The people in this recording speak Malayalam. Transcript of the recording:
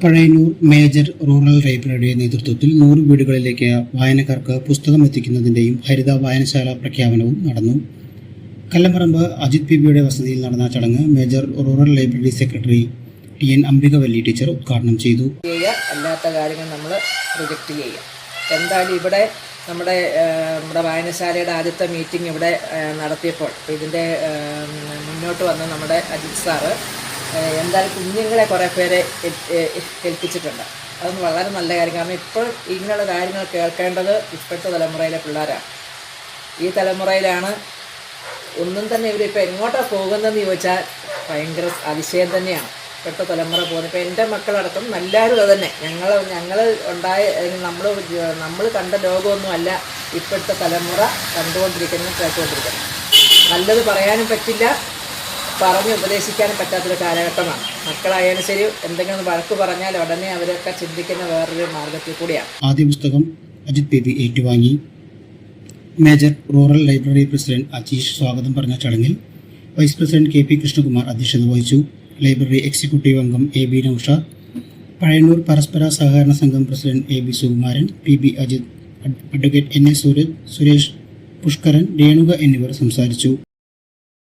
പഴയന്നൂർ മേജർ റൂറൽ ലൈബ്രറിയുടെ നേതൃത്വത്തിൽ നൂറ് വീടുകളിലേക്ക് വായനക്കാർക്ക് പുസ്തകം എത്തിക്കുന്നതിന്റെയും ഹരിത വായനശാല പ്രഖ്യാപനവും നടന്നു. കല്ലമ്പറമ്പ് അജിത് പി ബിയുടെ വസതിയിൽ നടന്ന ചടങ്ങ് major rural library secretary T N Ambikavalli teacher ഉദ്ഘാടനം ചെയ്തു. അല്ലാത്ത കാര്യങ്ങൾ നമ്മൾ പ്രൊജക്റ്റ് ചെയ്യുക. എന്തായാലും ഇവിടെ നമ്മുടെ നമ്മുടെ വായനശാലയുടെ ആദ്യത്തെ മീറ്റിംഗ് ഇവിടെ നടത്തിയപ്പോൾ ഇതിന്റെ മുന്നോട്ട് വന്ന നമ്മുടെ അജിത് സാറ് എന്തായാലും കുഞ്ഞുങ്ങളെ കുറേ പേരെ ഏൽ- ഏൽപ്പിച്ചിട്ടുണ്ട്. അതൊന്നും വളരെ നല്ല കാര്യം. കാരണം ഇപ്പോൾ ഇങ്ങനെയുള്ള കാര്യങ്ങൾ കേൾക്കേണ്ടത് ഇപ്പോഴത്തെ തലമുറയിലെ പിള്ളേരാണ്. ഈ തലമുറയിലാണ് ഒന്നും തന്നെ ഇവരിപ്പോൾ എങ്ങോട്ടാണ് പോകുന്നതെന്ന് ചോദിച്ചാൽ ഭയങ്കര അതിശയം തന്നെയാണ്. ഇപ്പോഴത്തെ തലമുറ പോകുന്നത്. ഇപ്പോൾ എന്റെ മക്കളടക്കം എല്ലാവരും അത് തന്നെ. ഞങ്ങൾ ഞങ്ങൾ ഉണ്ടായ നമ്മൾ നമ്മൾ കണ്ട ലോകമൊന്നുമല്ല ഇപ്പോഴത്തെ തലമുറ കണ്ടുകൊണ്ടിരിക്കുന്നത് കേട്ടുകൊണ്ടിരിക്കുന്നത്. നല്ലത് പറയാനും പറ്റില്ല. പറഞ്ഞ് ഉപദേശിക്കാനും പറ്റാത്തൊരു കാലഘട്ടമാണ്. മക്കളായാലും ശരി എന്തെങ്കിലും വഴക്ക് പറഞ്ഞാൽ ഉടനെ അവരൊക്കെ ചിന്തിക്കുന്ന വേറൊരു മാർഗത്തിൽ കൂടിയാണ്. ആദ്യ പുസ്തകം അജിത് ബേബി ഏറ്റുവാങ്ങി. Major rural library president Ajeesh സ്വാഗതം പറഞ്ഞ ചടങ്ങിൽ vice president K P Krishnakumar അധ്യക്ഷത വഹിച്ചു. ലൈബ്രറി എക്സിക്യൂട്ടീവ് അംഗം എ ബി നൌഷാദ് പഴയന്നൂർ പരസ്പര സഹകരണ സംഘം president A B Sukumaran P B Ajith advocate N A Suresh Pushkaran Renuka എന്നിവർ സംസാരിച്ചു.